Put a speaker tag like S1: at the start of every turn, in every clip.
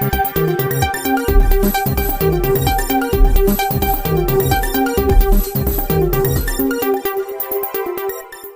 S1: Thank you.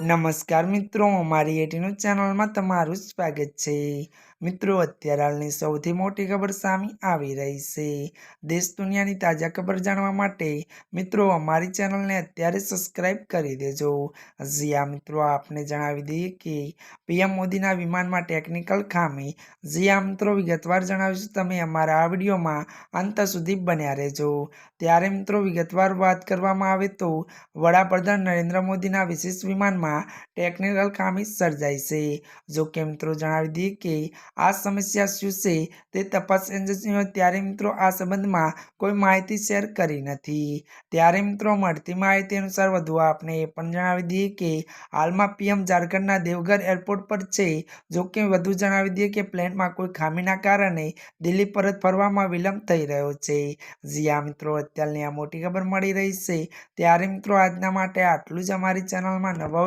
S1: નમસ્કાર મિત્રો, અમારી એટીનું ચેનલમાં તમારું સ્વાગત છે. મિત્રો, અત્યારે હાલની સૌથી મોટી ખબર સામે આવી રહી છે. દેશ દુનિયાની તાજા ખબર જાણવા માટે મિત્રો, અમારી ચેનલને અત્યારે સબસ્ક્રાઈબ કરી દેજો. આ મિત્રો, આપને જણાવી દઈએ કે પીએમ મોદીના વિમાનમાં ટેકનિકલ ખામી. જી આ મિત્રો, વિગતવાર જણાવીશું. તમે અમારા આ વિડીયોમાં અંત સુધી બન્યા રહેજો. ત્યારે, મિત્રો, વિગતવાર વાત કરવામાં આવે તો વડાપ્રધાન નરેન્દ્ર મોદીના વિશેષ વિમાનમાં ટેકનિકલ ખામી સર્જાઈ છે. જો કે મિત્રો જણાવી દઈએ કે આ સમસ્યા શું છે તે તપાસ એજન્સીઓ ત્યારે મિત્રો આ સંબંધમાં કોઈ માહિતી શેર કરી નથી. ત્યારે મિત્રો મળતી માહિતી અનુસાર વધુ આપને એ પણ જણાવી દઈએ કે હાલમાં પીએમ ઝારખંડના દેવઘર એરપોર્ટ પર છે. જો કે વધુ જણાવી દઈએ કે પ્લેનમાં કોઈ ખામીના કારણે દિલ્હી પરત ફરવામાં વિલંબ થઈ રહ્યો છે. જ્યાં મિત્રો, અત્યારની આ મોટી ખબર મળી રહી છે. ત્યારે મિત્રો આજના માટે આટલું જ. અમારી ચેનલમાં નવા